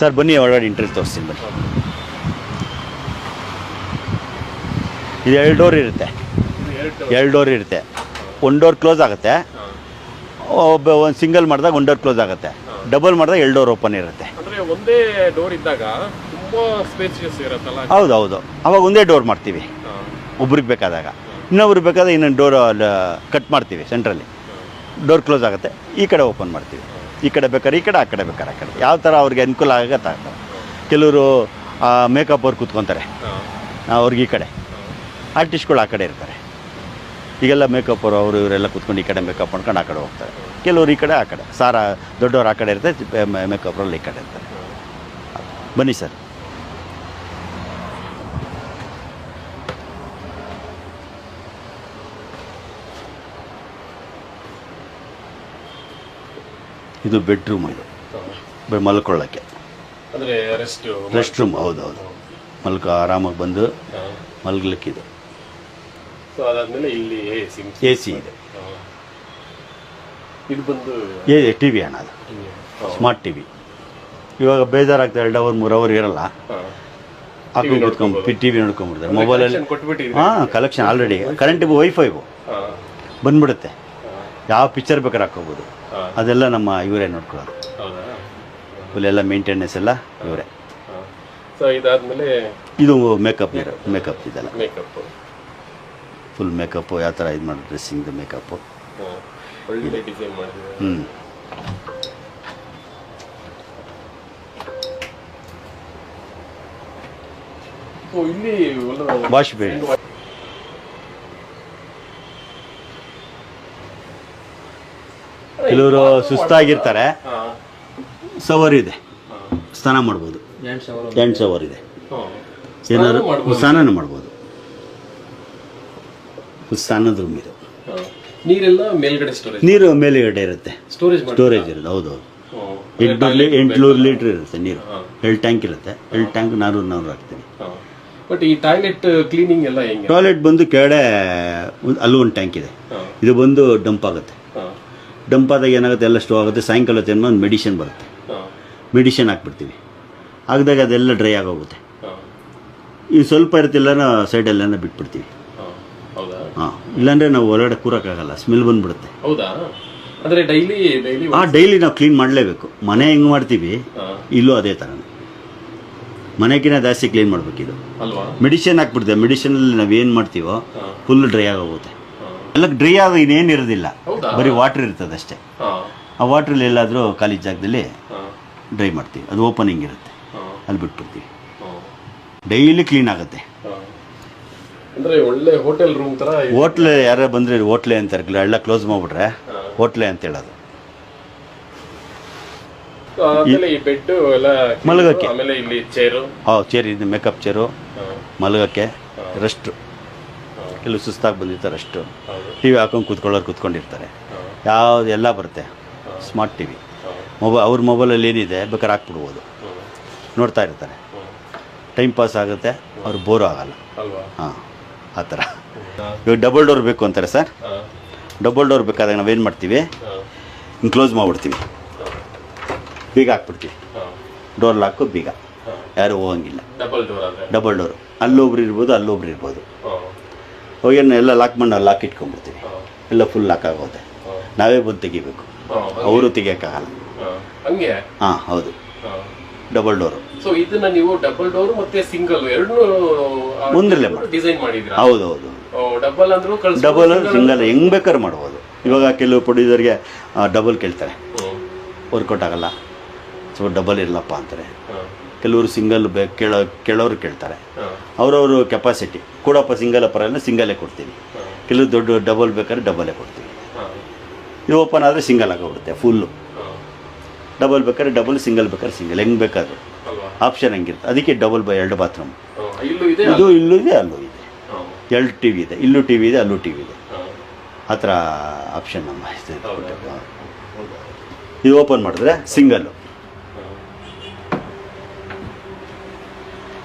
Sir ಬನ್ನಿ ಒಳಗಡೆ interest ತೋರಿಸ್ತೀನಿ ಬನ್ನಿ. ಇದು ಎರಡು ಡೋರ್ ಇರುತ್ತೆ. ಎರಡು ಡೋರ್ ಇರುತ್ತೆ. ಒನ್ ಡೋರ್ ಕ್ಲೋಸ್ ಆಗುತ್ತೆ. ಒಬ್ಬ ಒಂದು ಸಿಂಗಲ್ ಮಾಡಿದಾಗ ಒನ್ ಡೋರ್ ಕ್ಲೋಸ್ ಆಗುತ್ತೆ. ಡಬಲ್ ಮಾಡಿದಾಗ ಎರಡು ಡೋರ್ ಓಪನ್ ಇರುತ್ತೆ. ಅಂದ್ರೆ ಒಂದೇ ಡೋರ್ ಇದ್ದಾಗ ತುಂಬಾ ಸ್ಪೇಸಿಯಸ್ ಇರತ್ತಲ್ಲ? ಹೌದು ಹೌದು. ಅವಾಗ ಒಂದೇ ಡೋರ್ ಮಾಡ್ತೀವಿ. ಒಬ್ರಿಗೆ ಬೇಕಾದಾಗ. ಇನ್ನೊಬ್ರಿಗೆ ಬೇಕಾದಾಗ ಇನ್ನೊಂದು ಡೋರ್ ಕಟ್ ಮಾಡ್ತೀವಿ ಸೆಂಟ್ರಲ್ಲಿ ಡೋರ್ ಕ್ಲೋಸ್ ಆಗುತ್ತೆ. ಈ ಕಡೆ ಓಪನ್ ಮಾಡ್ತೀವಿ. ಈ ಕಡೆ ಬೇಕಾದ್ರೆ ಈ ಕಡೆ ಆ ಕಡೆ ಬೇಕಾದ್ರೆ ಆ ಕಡೆ. ಯಾವ ಥರ ಅವ್ರಿಗೆ ಅನುಕೂಲ ಆಗತ್ತೆ ಕೆಲವರು ಮೇಕಪ್ ಅವ್ರು ಕೂತ್ಕೊತಾರೆ. ಅವ್ರಿಗೆ ಈ ಕಡೆ. ಆರ್ಟಿಸ್ಟ್ಗಳು ಆ ಕಡೆ ಇರ್ತಾರೆ. ಈಗೆಲ್ಲ ಮೇಕಪ್ ಅವರು ಅವರು ಇವರೆಲ್ಲ ಕೂತ್ಕೊಂಡು ಈ ಕಡೆ ಮೇಕಪ್ ಮಾಡ್ಕೊಂಡು ಆ ಕಡೆ ಹೋಗ್ತಾರೆ. ಕೆಲವರು ಈ ಕಡೆ ಆ ಕಡೆ. ಸಾರ ದೊಡ್ಡವರು ಆ ಕಡೆ ಇರ್ತಾರೆ ಮೇಕಪ್ ಅವ್ರಲ್ಲಿ ಈ ಕಡೆ ಇರ್ತಾರೆ. ಬನ್ನಿ ಸರ್. ಇದು ಬೆಡ್ರೂಮ್ ಇದು ಬೆ- ಮಲ್ಕೊಳ್ಳೋಕ್ಕೆ. ಅಂದ್ರೆ ರೆಸ್ಟ್ ರೆಸ್ಟ್ ರೂಮ್ ಹೌದು ಹೌದು ಮಲ್ಕ ಆರಾಮಾಗಿ ಬಂದು ಮಲ್ಗಲಿಕ್ಕಿದೆ. ಸೊ ಅದಾದ್ಮೇಲೆ ಇಲ್ಲಿ ಎ ಸಿ ಇದೆ. ಇದು ಬಂದು ಏ ಟಿ ವಿ ಅಣ್ಣ ಅದು. ಸ್ಮಾರ್ಟ್ ಟಿ ವಿ ಇವಾಗ ಬೇಜಾರಾಗ್ತದೆ ಎರಡು ಅವರ್ ಮೂರು ಅವರ್ ಇರಲ್ಲ. ಹಾಕೊಂಡು ಕೂತ್ಕೊಂಡು ಟಿ ವಿ ನೋಡ್ಕೊಂಬಿಡ್ತಾರೆ ಮೊಬೈಲಲ್ಲಿ ಹಾಂ ಕಲೆಕ್ಷನ್ ಆಲ್ರೆಡಿ ಕರೆಂಟ್ ವೈಫೈವು ಬಂದ್ಬಿಡುತ್ತೆ. ಯಾವ ಪಿಕ್ಚರ್ ಬೇಕಾದ್ರೆ ಹಾಕೋಬೋದು. ಅದೆಲ್ಲ ನಮ್ಮ ಇವರೇ ನೋಡ್ಕೊಳ್ಳೋದು. ಎಲ್ಲ ಮೇಂಟೆನೆನ್ಸ್ ಎಲ್ಲ ಇವರೇ. ಸೊ ಇದಾದ್ಮೇಲೆ ಇದು ಮೇಕಪ್ ಮೇಕಪ್ ಇದೆಲ್ಲ. ಮೇಕಪ್. ಫುಲ್ ಮೇಕಪ್ ಯಾವ ಥರ ಇದು ಮಾಡೋದು ಡ್ರೆಸ್ಸಿಂಗ್ ಮೇಕಪ್ಪು ಒಳ್ಳೆ ಡಿಸೈನ್ ಮಾಡಿದ್ರೆ ಹ್ಞೂ ಇಲ್ಲಿ ವಾಶ್ ಬೇಡಿ ಕೆಲವರು ಸುಸ್ತಾಗಿರ್ತಾರೆ. ಸವರ್ ಇದೆ ಸ್ನಾನ ಮಾಡ್ಬೋದು. ಎಂಟು ಸವರ್ ಇದೆ. ಏನಾದ್ರು ಸ್ನಾನ ಮಾಡ್ಬೋದು. ಸ್ನಾನದ ರೂಮ್ ಇದು. ನೀರೆಲ್ಲ ಮೇಲ್ಗಡೆ ಸ್ಟೋರೇಜ್ ನೀರು ಮೇಲುಗಡೆ ಇರುತ್ತೆ. ಸ್ಟೋರೇಜ್ ಸ್ಟೋರೇಜ್ ಇರುತ್ತೆ. ಹೌದು ಹೌದು. ಎಂಟುನೂರು ಎಂಟುನೂರು ಲೀಟ್ರ್ ಇರುತ್ತೆ ನೀರು. ಎರಡು ಟ್ಯಾಂಕ್ ಇರುತ್ತೆ. ಎರಡು ಟ್ಯಾಂಕ್ ನಾನೂರು ನಾನೂರು ಹಾಕ್ತೀನಿ. ಬಟ್ ಈ ಟಾಯ್ಲೆಟ್ ಕ್ಲೀನಿಂಗ್ ಎಲ್ಲ ಹೆಂಗೆ? ಟಾಯ್ಲೆಟ್ ಬಂದು ಕೆಳಗಡೆ ಅಲ್ಲೂ ಒಂದು ಟ್ಯಾಂಕ್ ಇದೆ. ಇದು ಬಂದು ಡಂಪ್ ಆಗುತ್ತೆ. ಹಾ. ಡಂಪ್ ಆದಾಗ ಏನಾಗುತ್ತೆ ಎಲ್ಲ ಸ್ಟೋ ಆಗುತ್ತೆ ಸಾಯಂಕಾಲ ಹೊತ್ತಿಗೆ ಒಂದು ಮೆಡಿಷನ್ ಬರುತ್ತೆ. ಮೆಡಿಷನ್ ಹಾಕ್ಬಿಡ್ತೀವಿ. ಹಾಕಿದಾಗ ಅದೆಲ್ಲ ಡ್ರೈ ಆಗೋಗುತ್ತೆ. ಈ ಸ್ವಲ್ಪ ಇರ್ತಿಲ್ಲ ಸೈಡಲ್ಲೆಲ್ಲ ಬಿಟ್ಬಿಡ್ತೀವಿ. ಹಾ. ಇಲ್ಲಾಂದರೆ ನಾವು ಹೊರಗಡೆ ಕೂರೋಕ್ಕಾಗಲ್ಲ ಸ್ಮೆಲ್ ಬಂದ್ಬಿಡುತ್ತೆ. ಹೌದಾ? ಅಂದ್ರೆ ಡೈಲಿ ಡೈಲಿ ಆ ಡೈಲಿ ನಾವು ಕ್ಲೀನ್ ಮಾಡಲೇಬೇಕು. ಮನೆ ಹೆಂಗೆ ಮಾಡ್ತೀವಿ? ಇಲ್ಲೂ ಅದೇ ಥರ ಮನೆಗಿನ ಜಾಸ್ತಿ ಕ್ಲೀನ್ ಮಾಡಬೇಕಿದು. ಮೆಡಿಷನ್ ಹಾಕ್ಬಿಡ್ತೇವೆ. ಮೆಡಿಷನಲ್ಲಿ ನಾವು ಏನು ಮಾಡ್ತೀವೋ ಫುಲ್ ಡ್ರೈ ಆಗೋಗುತ್ತೆ. ಎಲ್ಲ ಡ್ರೈ ಆದ ಇನ್ನೇನು ಇರೋದಿಲ್ಲ? ಬರೀ ವಾಟ್ರ್ ಇರ್ತದೆ ಅಷ್ಟೇ. ಆ ವಾಟ್ರಲ್ಲಿ ಎಲ್ಲಾದರೂ ಖಾಲಿ ಜಾಗದಲ್ಲಿ. ಡ್ರೈ ಮಾಡ್ತೀವಿ ಅದು ಓಪನಿಂಗ್ ಇರುತ್ತೆ. ಅಲ್ಲಿ ಬಿಟ್ಬಿಡ್ತೀವಿ. ಡೈಲಿ ಕ್ಲೀನ್ ಆಗುತ್ತೆ ಒಳ್ಳೆ ಹೋಟೆಲ್ ರೂಮ್ ಇದೆ. ಹೋಟ್ಲೆ ಯಾರೋ ಬಂದರೆ ಹೋಟ್ಲೆ ಅಂತಾರೆ ಎಲ್ಲ ಕ್ಲೋಸ್ ಮಾಡಿಬಿಟ್ರೆ. ಹೋಟ್ಲೆ ಅಂತ ಹೇಳೋದು ಮಲಗಕ್ಕೆ. ಆಮೇಲೆ ಇಲ್ಲಿ ಚೇರು ಹಾಂ ಚೇರ್ ಇದು ಮೇಕಪ್ ಚೇರು ಮಲಗಕ್ಕೆ ರೆಸ್ಟು ಕೆಲವು ಸುಸ್ತಾಗಿ ಬಂದಿರ್ತಾರೆ ಅಷ್ಟು. ಟಿ ವಿ ಹಾಕೊಂಡು ಕೂತ್ಕೊಳ್ಳೋರು ಕೂತ್ಕೊಂಡಿರ್ತಾರೆ. ಯಾವುದು ಎಲ್ಲ ಬರುತ್ತೆ. Smart T V. ಮೊಬೈಲ್ ಅವ್ರ ಮೊಬೈಲಲ್ಲಿ ಏನಿದೆ ಬೇಕಾದ್ರೆ ಹಾಕ್ಬಿಡ್ಬೋದು. ನೋಡ್ತಾ ಇರ್ತಾರೆ. ಟೈಮ್ ಪಾಸ್ ಆಗುತ್ತೆ ಅವ್ರು ಬೋರ್ ಆಗಲ್ಲ. ಹಾಂ ಆ ಥರ. ಇವಾಗ ಡಬಲ್ ಡೋರ್ ಬೇಕು ಅಂತಾರೆ ಸರ್. ಡಬಲ್ ಡೋರ್ ಬೇಕಾದಾಗ ನಾವೇನು ಮಾಡ್ತೀವಿ? ಇನ್ಕ್ಲೋಸ್ ಹಿಂಗೆ ಕ್ಲೋಸ್ ಮಾಡಿಬಿಡ್ತೀವಿ. ಬೀಗ ಹಾಕ್ಬಿಡ್ತೀವಿ. ಡೋರ್ ಲಾಕು ಬೀಗ. ಯಾರು ಹೋಗಂಗಿಲ್ಲ. ಡಬಲ್ ಡೋರ್ ಡಬಲ್ ಡೋರು ಅಲ್ಲೊಬ್ರು ಇರ್ಬೋದು ಅಲ್ಲೊಬ್ರು ಇರ್ಬೋದು. ಹಾ. ಹೋಗೇನು ಎಲ್ಲ ಲಾಕ್ ಮಾಡಿ ನಾವು ಲಾಕ್ ಇಟ್ಕೊಂಡ್ಬಿಡ್ತೀವಿ. ಎಲ್ಲ ಫುಲ್ ಲಾಕ್ ಆಗೋದೆ. ನಾವೇ ಬಂದು ತೆಗಿಬೇಕು. ಅವರು ತೆಗಿಯೋಕ್ಕಾಗಲ್ಲ. ಹಾ. ಹಂಗೆ? ಹಾಂ ಹೌದು. ಡಬಲ್ ಡೋರು ಸೊ ಇದನ್ನ ನೀವು ಡಬಲ್ ಡೋರ್ ಮತ್ತೆ ಸಿಂಗಲ್ ಎರಡು ಒಂದ್ರಲ್ಲೇ ಮಾಡಿ. ಡಿಸೈನ್ ಮಾಡಿದ್ರ? ಹೌದು ಹೌದು. ಡಬಲ್ ಅಂದ್ರೂ ಡಬಲ್ ಸಿಂಗಲ್ ಹೆಂಗ್ ಬೇಕಾದ್ರೂ ಮಾಡ್ಬೋದು. ಇವಾಗ ಕೆಲವು ಪ್ರೊಡ್ಯೂಸರ್ಗೆ ಡಬಲ್ ಕೇಳ್ತಾರೆ. ವರ್ಕೌಟ್ ಆಗಲ್ಲ. ಸೊ ಡಬಲ್ ಇರಲಪ್ಪ ಅಂತಾರೆ. ಕೆಲವರು ಸಿಂಗಲ್ ಬೇ ಕೇಳೋ ಕೇಳೋರು ಕೇಳ್ತಾರೆ. ಅವರವರು ಕೆಪಾಸಿಟಿ ಕೊಡಪ್ಪ ಸಿಂಗಲ್ ಪರಲ್ಲ ಸಿಂಗಲ್ಲೇ ಕೊಡ್ತೀವಿ ಕೆಲವು ದೊಡ್ಡ ಡಬಲ್ ಬೇಕಾದ್ರೆ ಡಬಲೇ ಕೊಡ್ತೀವಿ ಇದು ಓಪನ್ ಆದರೆ ಸಿಂಗಲ್ ಆಗೋಗ್ಬಿಡುತ್ತೆ ಫುಲ್ಲು ಡಬಲ್ ಬೇಕಾದ್ರೆ ಡಬಲ್ ಸಿಂಗಲ್ ಬೇಕಾದ್ರೆ ಸಿಂಗಲ್ ಹೆಂಗೆ ಬೇಕಾದ್ರು. ಆಪ್ಷನ್ ಹಂಗಿರುತ್ತೆ. ಅದಕ್ಕೆ ಡಬಲ್ ಬೈ ಎರಡು ಬಾತ್ರೂಮ್ ಇದೆ ಇಲ್ಲೂ ಇದೆ ಅಲ್ಲೂ ಇದೆ. ಎರಡು ಟಿ ವಿ ಇದೆ. ಇಲ್ಲೂ ಟಿ ವಿ ಇದೆ ಅಲ್ಲೂ ಟಿ ವಿ ಇದೆ. ಆ ಥರ ಆಪ್ಷನ್ ನಮ್ಮ ಇದು ಓಪನ್ ಮಾಡಿದ್ರೆ ಸಿಂಗಲ್ಲು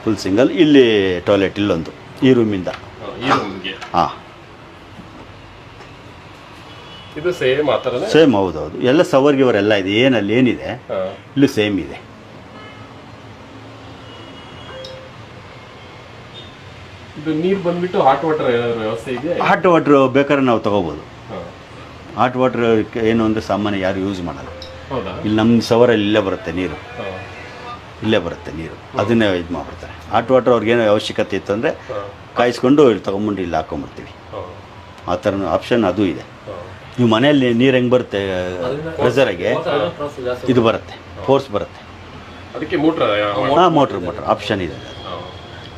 ಫುಲ್ ಸಿಂಗಲ್ ಇಲ್ಲಿ ಟಾಯ್ಲೆಟ್ ಇಲ್ಲೊಂದು ಈ ರೂಮಿಂದ ಈ ಹಾಂ. ಸೇಮ್ ಹೌದೌದು ಎಲ್ಲ ಸವರ್ ಗಿವರ್ ಎಲ್ಲ ಇದೆ ಏನಲ್ಲಿ ಏನಿದೆ ಇಲ್ಲಿ ಸೇಮ್ ಇದೆ. ಇದು ಹಾಟ್ ವಾಟರ್ ವಾಟ್ರ್ ಬೇಕಾದ್ರೆ ನಾವು ತಗೋಬೋದು. ಹಾಟ್ ವಾಟರ್ ಏನು ಅಂದರೆ ಸಾಮಾನ್ಯ ಯಾರು ಯೂಸ್ ಮಾಡಲ್ಲ. ಇಲ್ಲಿ ನಮ್ದು ಸವರಲ್ಲಿ ಇಲ್ಲೇ ಬರುತ್ತೆ ನೀರು. ಇಲ್ಲೇ ಬರುತ್ತೆ ನೀರು. ಅದನ್ನೇ ಇದು ಮಾಡ್ಬಿಡ್ತಾರೆ. ಹಾಟ್ ವಾಟ್ರ್ ಅವ್ರಿಗೇನೋ ಅವಶ್ಯಕತೆ ಇತ್ತು ಅಂದರೆ ಕಾಯಿಸ್ಕೊಂಡು ಇಲ್ಲಿ ತೊಗೊಂಬಂಡು ಇಲ್ಲಿ ಹಾಕೊಂಡ್ಬಿಡ್ತೀವಿ. ಆ ಥರ ಆಪ್ಷನ್ ಅದು ಇದೆ. ನೀವು ಮನೆಯಲ್ಲಿ ನೀರು ಹೆಂಗೆ ಬರುತ್ತೆ ಪ್ರೆಸರಾಗೆ ಇದು ಬರುತ್ತೆ. ಫೋರ್ಸ್ ಬರುತ್ತೆ. ಅದಕ್ಕೆ ಮೂಟ್ರ ಹಾಂ ಮೋಟ್ರ್ ಮೋಟ್ರ್ ಆಪ್ಷನ್ ಇದೆ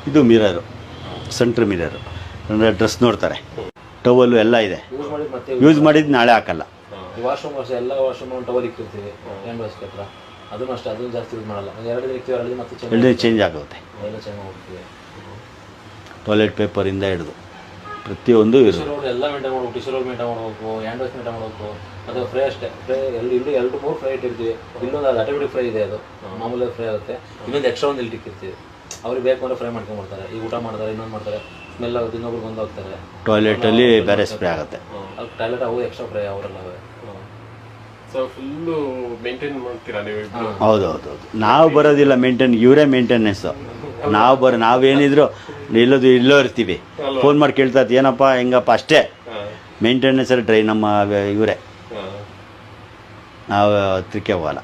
ಇದು ಮಿರರು ಸೆಂಟ್ರ್ ಮಿರರು ಅಂದರೆ ಡ್ರೆಸ್ ನೋಡ್ತಾರೆ. ಟವಲ್ಲು ಎಲ್ಲ ಇದೆ. ಯೂಸ್ ಮಾಡಿದ್ ಮತ್ತೆ ಯೂಸ್ ಮಾಡಿದ್ದು ನಾಳೆ ಹಾಕಲ್ಲ. ಎಲ್ಲ ಅದನ್ನು ಅಷ್ಟೇ ಅದನ್ನು ಜಾಸ್ತಿ ಯೂಸ್ ಮಾಡಲ್ಲ. ಎರಡು ದಿನ ಇಕ್ತೀವಿ ಎರಡು ಮತ್ತೆ ಚೇಂಜ್ ಎರಡನೇ ಚೇಂಜ್ ಆಗುತ್ತೆ. ಎಲ್ಲ ಚೇಂಜ್ ಹೋಗ್ತೀವಿ ಟಾಯ್ಲೆಟ್ ಪೇಪರಿಂದ ಹಿಡಿದು ಪ್ರತಿಯೊಂದು ಟಿಶ್ಯೂ ರೋಲ್ ಎಲ್ಲ ಮೇಂಟೈನ್ ಮಾಡ್ಬೇಕು ಟಿಶ್ಯೂ ರೋಲ್ ಮೇಂಟೈನ್ ಮಾಡ್ಬೇಕು ಹ್ಯಾಂಡ್ ವಾಶ್ ಮೇಂಟೈನ್ ಮಾಡಬೇಕು. ಅದು ಫ್ರೈ ಅಷ್ಟೇ. ಫ್ರೈ ಎಲ್ಲಿ ಇಲ್ಲಿ ಎರಡು ಮೂರು ಫ್ರೈ ಇಟ್ಟಿರ್ತೀವಿ. ಇಲ್ಲೊಂದು ಅದು ಆಟೋಮೆಟಿಕ್ ಫ್ರೈ ಇದೆ ಅದು. ಮಾಮೂಲಿ ಫ್ರೈ ಆಗುತ್ತೆ. ಇನ್ನೊಂದು ಎಕ್ಸ್ಟ್ರಾ ಒಂದು ಇಲ್ಲಿ ಇಟ್ಟಿರ್ತೀವಿ ಅವ್ರಿಗೆ ಬೇಕು ಅಂದರೆ ಫ್ರೈ ಮಾಡ್ಕೊಂಡ್ಬಿಡ್ತಾರೆ ಈಗ ಊಟ ಮಾಡ್ತಾರೆ ಇನ್ನೊಂದು ಮಾಡ್ತಾರೆ. ಸ್ಮೆಲ್ ಆಗುತ್ತೆ ಇನ್ನೊಬ್ರು ಬಂದು ಹೋಗ್ತಾರೆ ಟಾಯ್ಲೆಟಲ್ಲಿ ಬೇರೆ ಸ್ಪ್ರೇ ಆಗುತ್ತೆ. ಅದು ಟಾಯ್ಲೆಟ್ ಅವು ಎಕ್ಸ್ಟ್ರಾ ಫ್ರೈ ಅವರೆಲ್ಲ ಸೊ ಫುಲ್ಲು ಮೇಂಟೈನ್ ಮಾಡ್ತೀರಾ ನೀವು ಹೌದು ಹೌದು ಹೌದು. ನಾವು ಬರೋದಿಲ್ಲ ಮೇಂಟೈನ್ ಇವರೇ ಮೇಂಟೆನೆನ್ಸ್ ನಾವು ಬರೋ ನಾವೇನಿದ್ರು ಇಲ್ಲೋದು ಇಲ್ಲೋ ಇರ್ತೀವಿ. ಫೋನ್ ಮಾಡಿ ಕೇಳ್ತಾ ಇರ್ತೀವಿ, ಏನಪ್ಪ ಹೆಂಗಪ್ಪ ಅಷ್ಟೇ. ಮೇಂಟೆನೆನ್ಸ್ ಡ್ರೈ ನಮ್ಮ ಇವರೇ. ನಾವು ಹತ್ರಕ್ಕೆ ಹೋಗಲ್ಲ.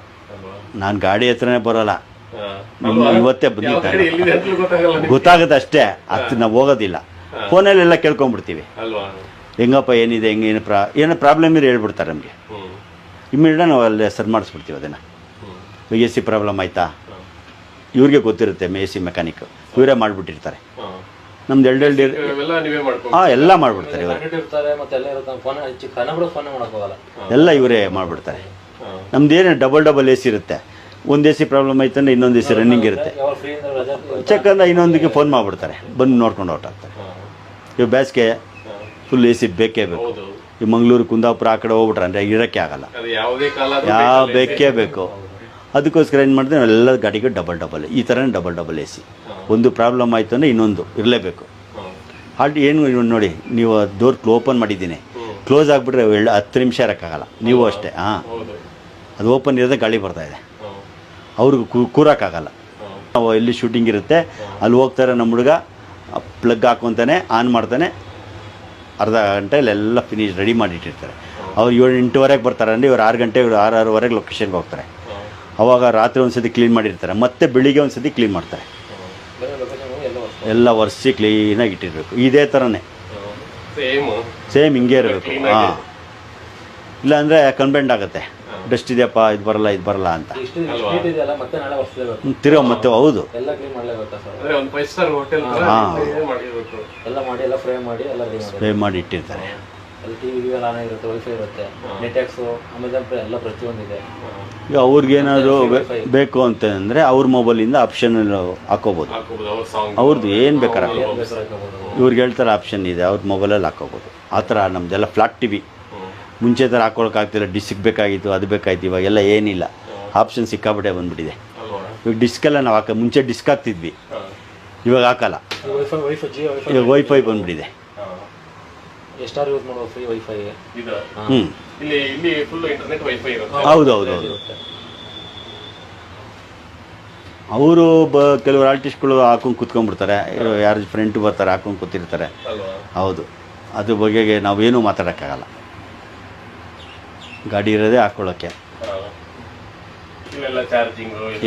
ನಾನು ಗಾಡಿ ಹತ್ರನೇ ಬರೋಲ್ಲ. ನಿಮ್ಮ ಇವತ್ತೇ ನಿಮ್ಗೆ. ಗೊತ್ತಾಗುತ್ತೆ ಅಷ್ಟೇ. ಹತ್ತು ನಾವು ಹೋಗೋದಿಲ್ಲ. ಫೋನಲ್ಲೆಲ್ಲ ಕೇಳ್ಕೊಂಡ್ಬಿಡ್ತೀವಿ. ಹೆಂಗಪ್ಪ ಏನಿದೆ ಹೆಂಗೆ ಏನು ಪ್ರಾ ಏನೋ ಪ್ರಾಬ್ಲಮ್ ಇರೋ ಹೇಳ್ಬಿಡ್ತಾರೆ ನಮಗೆ. ಇಮ್ಮಿಡಿಯೇಟ್ ನಾವು ಅಲ್ಲೇ ಸರಿ ಮಾಡಿಸ್ಬಿಡ್ತೀವಿ ಅದನ್ನು. ಎ ಸಿ ಪ್ರಾಬ್ಲಮ್ ಆಯಿತಾ? ಇವ್ರಿಗೆ ಗೊತ್ತಿರುತ್ತೆ ಎ ಸಿ ಮೆಕ್ಯಾನಿಕ್. ಇವರೇ ಮಾಡಿಬಿಟ್ಟಿರ್ತಾರೆ. ನಮ್ದು ಎರಡು ಎರಡು ಹಾಂ ಎಲ್ಲ ಮಾಡಿಬಿಡ್ತಾರೆ ಇವರು. ಇರ್ತಾರೆ ಮತ್ತೆ ಎಲ್ಲ ಇವರೇ ಮಾಡಿಬಿಡ್ತಾರೆ. ನಮ್ದು ಏನು ಡಬಲ್ ಡಬಲ್ ಎ ಸಿ ಇರುತ್ತೆ. ಒಂದು ಎ ಸಿ ಪ್ರಾಬ್ಲಮ್ ಆಯ್ತಂದ್ರೆ ಇನ್ನೊಂದು ಎ ಸಿ ರನ್ನಿಂಗ್ ಇರುತ್ತೆ. ಚೆಕ್ ಅಂದ್ರೆ ಇನ್ನೊಂದಕ್ಕೆ ಫೋನ್ ಮಾಡಿಬಿಡ್ತಾರೆ. ಬಂದು ನೋಡ್ಕೊಂಡು ಹೊರಟಾಗ್ತಾರೆ ಇವು ಇವಾಗ ಬೇಸಿಗೆ ಫುಲ್ ಎ ಸಿ ಬೇಕೇ ಬೇಕು. ಹೌದು. ಈ ಮಂಗಳೂರು ಕುಂದಾಪುರ ಆ ಕಡೆ ಹೋಗ್ಬಿಟ್ರೆ ಅಂದರೆ ಇರೋಕ್ಕೆ ಆಗಲ್ಲ. ಯಾವ ಬೇಕೇ ಬೇಕು. ಅದಕ್ಕೋಸ್ಕರ ಏನು ಮಾಡಿದ್ರೆ ಎಲ್ಲ ಗಾಡಿಗೆ ಡಬಲ್ ಡಬಲ್ ಈ ಥರನೇ ಡಬಲ್ ಡಬಲ್ ಎ ಸಿ ಒಂದು ಪ್ರಾಬ್ಲಮ್ ಆಯಿತು ಅಂದರೆ ಇನ್ನೊಂದು ಇರಲೇಬೇಕು. ಹಾಲ್ಟ್ ಏನು ನೋಡಿ ನೀವು ಡೋರ್ ಓಪನ್ ಮಾಡಿದ್ದೀನಿ. ಕ್ಲೋಸ್ ಆಗಿಬಿಟ್ರೆ ಎಳ್ಳು ಹತ್ತು ನಿಮಿಷ ಇರೋಕ್ಕಾಗಲ್ಲ ನೀವು ಅಷ್ಟೇ ಹಾಂ. ಅದು ಓಪನ್ ಇರೋದೇ ಗಾಳಿ ಬರ್ತಾಯಿದೆ ಅವ್ರಿಗೆ ಕೂರಕ್ಕಾಗಲ್ಲ ನಾವು ಎಲ್ಲಿ ಶೂಟಿಂಗ್ ಇರುತ್ತೆ ಅಲ್ಲಿ ಹೋಗ್ತಾರೆ ನಮ್ಮ ಹುಡುಗ ಪ್ಲಗ್ ಹಾಕೊತಾನೆ ಆನ್ ಮಾಡ್ತಾನೆ ಅರ್ಧ ಗಂಟೆಯಲ್ಲಿ ಎಲ್ಲ ಫಿನಿಶ್ ರೆಡಿ ಮಾಡಿಟ್ಟಿರ್ತಾರೆ ಅವ್ರು ಏಳು ಎಂಟುವರೆಗೆ ಬರ್ತಾರೆ ಅಂದರೆ ಇವ್ರು ಆರು ಗಂಟೆ ಇವ್ರು ಆರು ಆರೂವರೆಗೆ ಲೊಕೇಶನ್ಗೆ ಹೋಗ್ತಾರೆ. ಅವಾಗ ರಾತ್ರಿ ಒಂದು ಸತಿ ಕ್ಲೀನ್ ಮಾಡಿರ್ತಾರೆ. ಮತ್ತೆ ಬೆಳಿಗ್ಗೆ ಒಂದು ಸತಿ ಕ್ಲೀನ್ ಮಾಡ್ತಾರೆ. ಎಲ್ಲ ಒರೆಸಿ ಕ್ಲೀನಾಗಿ ಇಟ್ಟಿರಬೇಕು. ಇದೇ ಥರನೇ ಸೇಮ್ ಸೇಮ್ ಹಿಂಗೆ ಇರಬೇಕು. ಹಾಂ. ಇಲ್ಲಾಂದರೆ ಕನ್ಬೆಂಡ್ ಆಗುತ್ತೆ. ಡಸ್ಟ್ ಇದೆಯಪ್ಪ ಇದು ಬರಲ್ಲ ಇದು ಬರಲ್ಲ ಅಂತ. ಇಷ್ಟು ಇದೆಯಲ್ಲ ಮತ್ತೆ ನಾಳೆ ವರ್ಷಲೇಬೇಕು ತಿರ್ಗಾ ಮತ್ತೆ ಹೌದು. ಎಲ್ಲ ಕ್ಲೀನ್ ಮಾಡಲೇಬೇಕಾ ಸರ್? ಅಂದ್ರೆ ಒಂದು ಫೈವ್ ಸ್ಟಾರ್ ಹೋಟೆಲ್ ಹಾಂ. ಮಾಡಿರ್ಬೇಕು ಎಲ್ಲ ಮಾಡಿ ಎಲ್ಲ ಫ್ರೈ ಮಾಡಿ ಎಲ್ಲ ಸ್ಪ್ರೇ ಮಾಡಿ. ಇಟ್ಟಿರ್ತಾರೆ. ಈಗ ಅವ್ರಿಗೇನಾದ್ರು ಬೇಕು ಅಂತಂದರೆ ಅವ್ರ ಮೊಬೈಲಿಂದ ಆಪ್ಷನ್ ಹಾಕೋಬೋದು. ಹಾಕೋಬಹುದು ಅವ್ರ ಸಾಂಗ್ ಅವ್ರದ್ದು ಏನು ಬೇಕಾರೆ ಹಾಕೋಬೋದು. ಇವ್ರಿಗೆ ಹೇಳ್ತಾರೆ ಆಪ್ಷನ್ ಇದೆ ಅವ್ರ ಮೊಬೈಲಲ್ಲಿ ಹಾಕೋಬೋದು. ಆ ಥರ ನಮ್ಮದೆಲ್ಲ ಫ್ಲಾಟ್ ಟಿ ವಿ ಮುಂಚೆ ಥರ ಹಾಕೊಳಕ್ಕಾಗ್ತಿಲ್ಲ ಡಿಸ್ಕ್ ಬೇಕಾಗಿತ್ತು ಅದು ಬೇಕಾಯ್ತು ಇವಾಗೆಲ್ಲ ಏನಿಲ್ಲ. ಆಪ್ಷನ್ ಸಿಕ್ಕಾಬಿಟ್ಟೆ ಬಂದುಬಿಟ್ಟಿದೆ. ಇವಾಗ ಡಿಸ್ಕೆಲ್ಲ ನಾವು ಹಾಕ ಮುಂಚೆ ಡಿಸ್ಕ್ ಹಾಕ್ತಿದ್ವಿ. ಇವಾಗ ಹಾಕಲ್ಲ. ಇವಾಗ ವೈಫೈ ಬಂದುಬಿಟ್ಟಿದೆ. ಹಾಂ ಎಷ್ಟಾರು ಯೂಸ್ ಮಾಡುವ ಫ್ರೀ ವೈಫೈ ಇದು. ಹ್ಞೂ ಇಲ್ಲಿ ಇಲ್ಲಿ ಫುಲ್ ಇಂಟರ್ನೆಟ್ ವೈಫೈ ಇರುತ್ತೆ. ಹೌದು ಹೌದು ಹೌದು. ಅವರು ಬ ಕೆಲವರು ಆರ್ಟಿಸ್ಟ್ಗಳು ಹಾಕೊಂಡು ಕುತ್ಕೊಂಡ್ಬಿಡ್ತಾರೆ. ಯಾರು ಫ್ರೆಂಡ್ ಬರ್ತಾರೆ ಹಾಕೊಂಡು ಕೂತಿರ್ತಾರೆ. ಹೌದು. ಅದ್ರ ಬಗೆಗೆ ನಾವೇನೂ ಮಾತಾಡೋಕ್ಕಾಗಲ್ಲ. ಗಾಡಿ ಇರೋದೇ ಹಾಕ್ಕೊಳ್ಳೋಕ್ಕೆ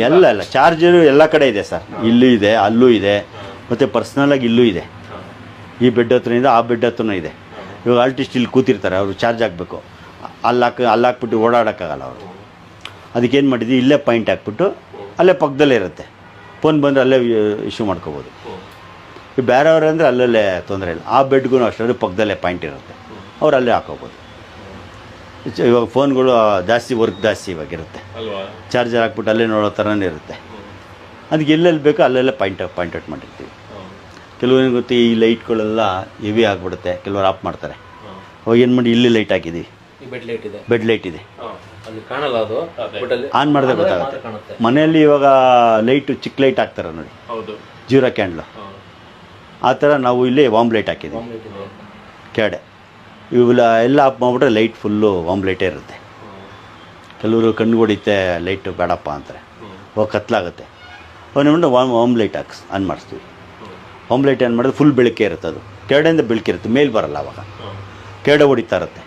ಎಲ್ಲ ಎಲ್ಲ. ಚಾರ್ಜರು ಎಲ್ಲ ಕಡೆ ಇದೆ ಸರ್. ಇಲ್ಲೂ ಇದೆ ಅಲ್ಲೂ ಇದೆ. ಮತ್ತು ಪರ್ಸ್ನಲಾಗಿ ಇಲ್ಲೂ ಇದೆ. ಈ ಬೆಡ್ ಹತ್ರ ಇದೆ ಆ ಬೆಡ್ ಹತ್ರ ಇದೆ. ಇವಾಗ ಆಲ್ಟಿಸ್ಟ್ ಇಲ್ಲಿ ಕೂತಿರ್ತಾರೆ ಅವರು ಚಾರ್ಜ್ ಹಾಕಬೇಕು. ಅಲ್ಲಿ ಹಾಕಿ ಅಲ್ಲಿ ಹಾಕ್ಬಿಟ್ಟು ಓಡಾಡೋಕ್ಕಾಗಲ್ಲ ಅವರು. ಅದಕ್ಕೇನು ಮಾಡಿದ್ವಿ ಇಲ್ಲೇ ಪಾಯಿಂಟ್ ಹಾಕ್ಬಿಟ್ಟು ಅಲ್ಲೇ ಪಕ್ಕದಲ್ಲೇ ಇರುತ್ತೆ. ಫೋನ್ ಬಂದರೆ ಅಲ್ಲೇ ಇಶ್ಯೂ ಮಾಡ್ಕೋಬೋದು. ಈ ಬೇರೆಯವ್ರು ಅಂದರೆ ಅಲ್ಲಲ್ಲೇ ತೊಂದರೆ ಇಲ್ಲ. ಆ ಬೆಡ್ಗೂ ಅಷ್ಟೇ ಪಕ್ಕದಲ್ಲೇ ಪಾಯಿಂಟ್ ಇರುತ್ತೆ. ಅವ್ರು ಅಲ್ಲೇ ಹಾಕೋಬೋದು. ಇವಾಗ ಫೋನ್ಗಳು ಜಾಸ್ತಿ ವರ್ಕ್ ಜಾಸ್ತಿ ಇವಾಗ ಇರುತ್ತೆ. ಅಲ್ವಾ? ಚಾರ್ಜರ್ ಹಾಕ್ಬಿಟ್ಟು ಅಲ್ಲೇ ನೋಡೋ ಥರನೇ ಇರುತ್ತೆ. ಅದಕ್ಕೆ ಎಲ್ಲೆಲ್ಲಿ ಬೇಕೋ ಅಲ್ಲೆಲ್ಲ ಪಾಯಿಂಟ್ ಪಾಯಿಂಟ್ ಔಟ್ ಮಾಡಿರ್ತೀವಿ. ಕೆಲವರಿಗೆ ಗೊತ್ತಿ ಈ ಲೈಟ್ಗಳೆಲ್ಲ ಹೆವಿ ಆಗಿಬಿಡುತ್ತೆ. ಕೆಲವರು ಆಫ್ ಮಾಡ್ತಾರೆ. ಅವಾಗ ಏನು ಮಾಡಿ ಇಲ್ಲಿ ಲೈಟ್ ಹಾಕಿದ್ದೀವಿ ಬೆಡ್ ಲೈಟ್ ಇದೆ. ಬೆಡ್ ಲೈಟ್ ಇದೆ. ಹಾಂ. ಕಾಣಲ್ಲ ಅದು? ಬಟ್ ಆನ್ ಮಾಡಿದ್ರೆ ಗೊತ್ತಾಗುತ್ತೆ. ಮನೆಯಲ್ಲಿ ಇವಾಗ ಲೈಟು ಚಿಕ್ಕ ಲೈಟ್ ಹಾಕ್ತಾರೆ ನೋಡಿ. ಹೌದು. ಜೀರೋ ಕ್ಯಾಂಡ್ಲು ಆ ಥರ ನಾವು ಇಲ್ಲಿ ವಾಮ್ ಲೈಟ್ ಹಾಕಿದ್ದೀವಿ ಕೆಳಗಡೆ. ಇವೆಲ್ಲ ಎಲ್ಲ ಆಫ್ ಮಾಡಿಬಿಟ್ರೆ ಲೈಟ್ ಫುಲ್ಲು ಆಮ್ಲೇಟೇ ಇರುತ್ತೆ. ಕೆಲವರು ಕಣ್ಣು ಹೊಡಿತೆ ಲೈಟು ಬೇಡಪ್ಪ ಅಂತಾರೆ. ಹೋಗಿ ಕತ್ಲಾಗುತ್ತೆ. ಒಂದು ವಾಮ್ ವಾಮ್ ಲೈಟ್ ಹಾಕ್ಸ್ ಆನ್ ಮಾಡಿಸ್ತೀವಿ. ಆಮ್ಲೆಟ್ ಏನು ಮಾಡಿದ್ರೆ ಫುಲ್ ಬೆಳಕೆ ಇರುತ್ತೆ ಅದು. ಕೆರಡೆಯಿಂದ ಬೆಳಕಿರುತ್ತೆ ಮೇಲೆ ಬರಲ್ಲ ಅವಾಗ. ಕೆರಡೆ ಹೊಡಿತಾ ಇರುತ್ತೆ.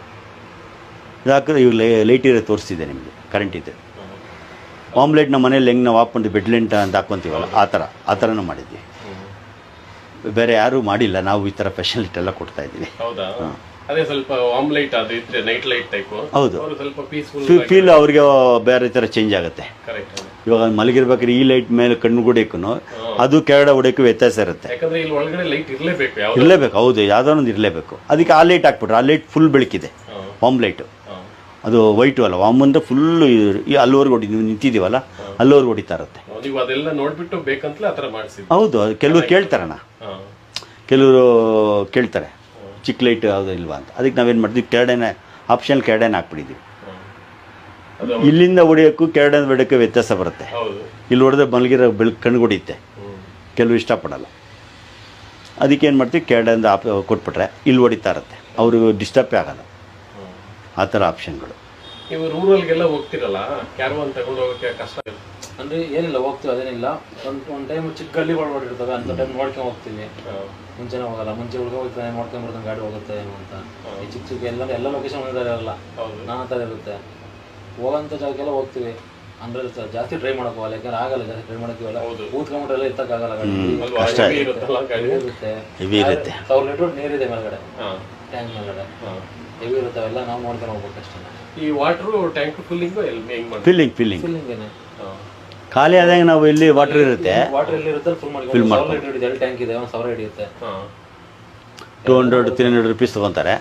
ಇದು ಹಾಕಿದ್ರೆ ಇವಾಗ ಲೈಟ್ ಇರೋ ತೋರಿಸ್ತಿದೆ ನಿಮಗೆ ಕರೆಂಟ್ ಇದೆ. ಆಮ್ಲೆಟ್ ನಮ್ಮ ಮನೇಲಿ ಹೆಂಗೆ ನಾವು ಹಾಕ್ಕೊಂಡು ಬೆಡ್ಲೆಂಟ್ ಅಂತ ಹಾಕ್ಕೊತೀವಲ್ಲ ಆ ಥರ ಆ ಥರನೂ ಮಾಡಿದ್ವಿ. ಬೇರೆ ಯಾರೂ ಮಾಡಿಲ್ಲ ನಾವು ಈ ಥರ ಫೆಸಿಲಿಟಿ ಎಲ್ಲ ಕೊಡ್ತಾ ಹಾಂ ಅದೇ ಸ್ವಲ್ಪ ಆಮ್ಲೈಟ್ ಅದು ಇದ್ರೆ ನೈಟ್ ಲೈಟ್ ಟೈಪ್ ಹೌದು. ಸ್ವಲ್ಪ ಪೀಸ್ಫುಲ್ ಫೀಲ್ ಅವ್ರಿಗೆ ಬೇರೆ ಥರ ಚೇಂಜ್ ಆಗುತ್ತೆ. ಕರೆಕ್ಟ್ ಇವಾಗ ಮಲಗಿರ್ಬೇಕಾದ್ರೆ ಈ ಲೈಟ್ ಮೇಲೆ ಕಣ್ಣು ಗುಡಿಯಕ್ಕೂ ಅದು ಕೆರಡ ಹೊಡೆಯಕ್ಕೂ ವ್ಯತ್ಯಾಸ ಇರುತ್ತೆ. ಯಾಕಂದ್ರೆ ಇಲ್ಲಿ ಒಳಗಡೆ ಲೈಟ್ ಇರಲೇಬೇಕು ಇರಲೇಬೇಕು ಹೌದು ಯಾವುದೋ ಒಂದು ಇರಲೇಬೇಕು. ಅದಕ್ಕೆ ಆ ಲೈಟ್ ಹಾಕ್ಬಿಟ್ರೆ ಆ ಲೈಟ್ ಫುಲ್ ಬೆಳಕಿದೆ ವಾಮ್ ಲೈಟು ಅದು ವೈಟು ಅಲ್ಲ ವಾಮ್ ಅಂದರೆ ಫುಲ್ಲು ಈ ಅಲ್ಲಿವರೆಗೆ ಹೊಡಿ ನೀವು ನಿಂತಿದ್ದೀವಲ್ಲ ಅಲ್ಲಿವರೆಗೆ ಹೊಡಿತಾ ಇರುತ್ತೆ. ಹೌದು ಕೆಲವರು ಕೇಳ್ತಾರಣ್ಣ. ಕೆಲವರು ಕೇಳ್ತಾರೆ. ಚಿಕ್ಕ ಲೈಟ್ ಯಾವುದು ಇಲ್ವಾ ಅಂತ. ಅದಕ್ಕೆ ನಾವೇನು ಮಾಡ್ತೀವಿ ಕೆರಡೆನ ಆಪ್ಷನ್ ಕೆರಡೆನ ಹಾಕ್ಬಿಟ್ಟಿದ್ದೀವಿ. ಅದು ಇಲ್ಲಿಂದ ಹೊಡಿಯೋಕ್ಕೂ ಕೆರಡೆ ಹೊಡಿಯೋಕ್ಕೂ ವ್ಯತ್ಯಾಸ ಬರುತ್ತೆ. ಇಲ್ಲಿ ಹೊಡೆದ್ರೆ ಮಲಗಿರೋ ಬೆಳಕು ಕಣ್ಣು ಹೊಡಿಯುತ್ತೆ ಕೆಲವು ಇಷ್ಟಪಡಲ್ಲ. ಅದಕ್ಕೆ ಏನು ಮಾಡ್ತೀವಿ ಕೆರಡೆಯಿಂದ ಆಪ್ ಕೊಟ್ಬಿಟ್ರೆ ಇಲ್ಲಿ ಹೊಡಿತಾ ಇರುತ್ತೆ. ಅವ್ರಿಗೆ ಡಿಸ್ಟರ್ಬೇ ಆಗಲ್ಲ. ಆ ಥರ ಆಪ್ಷನ್ಗಳು ನೀವು ರೂರಲ್ಗೆಲ್ಲ ಹೋಗ್ತಿರಲ್ಲ ಕ್ಯಾರವಾನ್ ತಗೊಂಡು ಹೋಗೋಕ್ಕೆ ಕಷ್ಟ. ಅಂದ್ರೆ ಏನಿಲ್ಲ ಹೋಗ್ತೀವಿ ಅದೇನಿಲ್ಲ. ಒಂದು ಒಂದ್ ಟೈಮ್ ಚಿಕ್ಕ ಗಲ್ಲಿಗಳು ಒಳಗೊಂಡಿರ್ತವೆ ಅಂತ ಟೈಮ್ ನೋಡ್ಕೊಂಡು ಹೋಗ್ತೀವಿ. ಮುಂಚೆನೆ ಹೋಗಲ್ಲ ಮುಂಚೆ ಹುಡುಗ ಹೋಗ್ತಾನೆ ನೋಡ್ಕೊಂಡ್ ಬರ್ತಾನೆ ಗಾಡಿ ಹೋಗುತ್ತೆ ಏನು ಅಂತ. ಈ ಚಿಕ್ಕ ಚಿಕ್ಕ ಎಲ್ಲ ಎಲ್ಲ ಲೊಕೇಶನ್ ಒಂದೇ ಇರಲ್ಲ. ಹೌದು. ನಾನಾ ಥರ ಇರುತ್ತೆ. ಹೋಗೋಂಥ ಜಾಗಕ್ಕೆಲ್ಲ ಹೋಗ್ತೀವಿ. ಅಂದ್ರೆ ಜಾಸ್ತಿ ಡ್ರೈ ಮಾಡಕ್ ಹೋಗಲ್ಲ ಯಾಕಂದ್ರೆ ಆಗಲ್ಲ ಜಾಸ್ತಿ ಡ್ರೈ ಮಾಡಕ್ಕಿವಲ್ಲ ಹೌದು. ಕೂತ್ಕೊಂಡ್ಬಿಟ್ರೆಲ್ಲ ಎತ್ತಕ್ಕಾಗಲ್ಲ ಗಾಡಿ. ಅಲ್ವಾ ಹೆವಿ ಇರುತ್ತಲ್ಲ ಗಾಡಿ. ಇರುತ್ತೆ. ಹೆವಿ ಇರುತ್ತೆ. ಸಾವಿರ ಲೀಟರ್ ನೀರಿದೆ ಮೇಲ್ಗಡೆ. ಟ್ಯಾಂಕ್ ಮೇಲ್ಗಡೆ. ಹೆವಿ ಇರುತ್ತೆ ಎಲ್ಲ ನಾವು ನೋಡ್ಕೊಂಡು ಹೋಗ್ಬೇಕು ಅಷ್ಟೇ ಈ ವಾಟರ್ ಟ್ಯಾಂಕ್ ಫಿಲ್ಲಿಂಗ್ ಎಲ್ಲಿ ಫಿಲ್ಲಿಂಗ್ ಫಿಲ್ಲಿಂಗ್ ಫಿಲ್ಲಿಂಗೇನೆ ಹಾಂ ಖಾಲಿ ಆದಾಗ ನಾವು ಇಲ್ಲಿ ವಾಟರ್ ಇರುತ್ತೆ. ವಾಟರ್ ಎಲ್ಲಿ ಇರುತ್ತೆ ಫುಲ್ ಮಾಡ್ಕೊಂಡು ಟ್ಯಾಂಕ್ ಇದೆ ಒಂದು ಸಾವಿರ ಹಿಡಿಯುತ್ತೆ. Two hundred three hundred rupees ತೊಗೊತಾರೆ.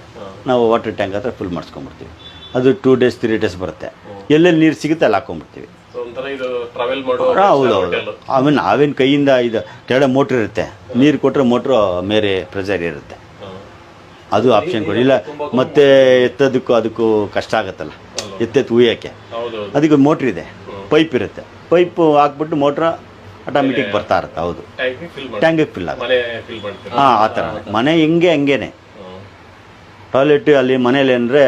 ನಾವು ವಾಟರ್ ಟ್ಯಾಂಕ್ ಹತ್ರ ಫುಲ್ ಮಾಡಿಸ್ಕೊಂಡ್ಬಿಡ್ತೀವಿ. ಅದು ಟೂ ಡೇಸ್ ತ್ರೀ ಡೇಸ್ ಬರುತ್ತೆ. ಎಲ್ಲೆಲ್ಲಿ ನೀರು ಸಿಗುತ್ತೆ ಅಲ್ಲಿ ಹಾಕೊಂಡ್ಬಿಡ್ತೀವಿ. ಸೊ ಒಂಥರ ಇದು ಟ್ರಾವೆಲ್ ಮಾಡೋ ಹೌದು ಹೌದು ಆಮೇಲೆ ನಾವೇನು ಕೈಯಿಂದ ಇದು ಕೆಳಗಡೆ ಮೋಟ್ರ್ ಇರುತ್ತೆ. ನೀರು ಕೊಟ್ಟರೆ ಮೋಟ್ರು ಮೇರೆ ಪ್ರೆಷರ್ ಇರುತ್ತೆ. ಹಾಂ. ಅದು ಆಪ್ಷನ್ ಕೊಡಿ. ಇಲ್ಲ ಮತ್ತೆ ಎತ್ತೋದಕ್ಕೂ ಅದಕ್ಕೂ ಕಷ್ಟ ಆಗುತ್ತಲ್ಲ. ಎತ್ತೆತ್ತು ಉಯ್ಯೋಕ್ಕೆ. ಅದಕ್ಕೆ ಮೋಟ್ರ್ ಇದೆ. ಪೈಪ್ ಇರುತ್ತೆ. ಪೈಪ್ ಹಾಕ್ಬಿಟ್ಟು ಮೋಟ್ರ್ ಆಟೋಮೆಟಿಕ್ ಬರ್ತಾ ಇರುತ್ತೆ ಹೌದು. ಟ್ಯಾಂಕ್ ಫಿಲ್ ಮಾಡಿ ಟ್ಯಾಂಕಿಗೆ ಫಿಲ್ ಆಗುತ್ತೆ. ಹಾಂ ಆ ಥರ ಮನೆ ಹೆಂಗೆ ಹಂಗೇನೆ. ಟಾಯ್ಲೆಟ್ ಅಲ್ಲಿ ಮನೇಲಿ ಅಂದರೆ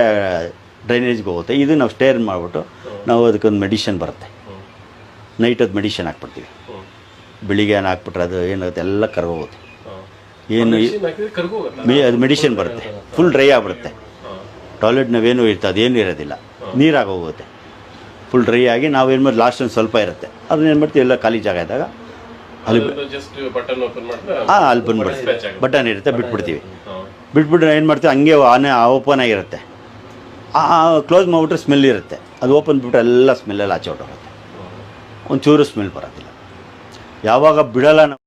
ಡ್ರೈನೇಜ್ಗೆ ಹೋಗುತ್ತೆ. ಇದು ನಾವು ಸ್ಟೇರ್ ಮಾಡಿಬಿಟ್ಟು ನಾವು ಅದಕ್ಕೊಂದು ಮೆಡಿಷನ್ ಬರುತ್ತೆ. ನೈಟ್ ಅದು ಮೆಡಿಷನ್ ಹಾಕ್ಬಿಡ್ತೀವಿ. ಬೆಳಿಗ್ಗೆ ಏನು ಹಾಕ್ಬಿಟ್ರೆ ಅದು ಏನಾಗುತ್ತೆ ಎಲ್ಲ ಕರ್ಗೋಗುತ್ತೆ. ಏನು ಅದು ಮೆಡಿಷನ್ ಬರುತ್ತೆ. ಫುಲ್ ಡ್ರೈ ಆಗ್ಬಿಡುತ್ತೆ. ಟಾಯ್ಲೆಟ್ ನಾವೇನು ಇರ್ತದೆ ಅದೇನು ಇರೋದಿಲ್ಲ. ನೀರಾಗಿ ಹೋಗುತ್ತೆ. ಫುಲ್ ಡ್ರೈ ಆಗಿ ನಾವೇನು ಮಾಡಿ ಲಾಸ್ಟ್ ಒಂದು ಸ್ವಲ್ಪ ಇರುತ್ತೆ. ಅದನ್ನ ಏನು ಮಾಡ್ತೀವಿ ಎಲ್ಲ ಖಾಲಿ ಜಾಗ ಇದ್ದಾಗ ಅಲ್ಲಿ ಹಾಂ ಅಲ್ಲಿ ಬಂದ್ಬಿಡ್ತೀವಿ ಬಟನ್ ಇರುತ್ತೆ ಬಿಟ್ಬಿಡ್ತೀವಿ. ಬಿಟ್ಬಿಟ್ರೆ ಏನು ಮಾಡ್ತೀವಿ ಹಂಗೆ ಆನೆ ಓಪನ್ ಆಗಿರುತ್ತೆ. ಕ್ಲೋಸ್ ಮಾಡಿಬಿಟ್ರೆ ಸ್ಮೆಲ್ ಇರುತ್ತೆ. ಅದು ಓಪನ್ ಬಿಟ್ರೆ ಎಲ್ಲ ಸ್ಮೆಲ್ಲೆಲ್ಲ ಆಚೆ ಹೊಟ್ಟೋಗುತ್ತೆ ಒಂಚೂರು ಸ್ಮೆಲ್ ಬರೋದಿಲ್ಲ. ಯಾವಾಗ ಬಿಡೋಲ್ಲ ನಾವು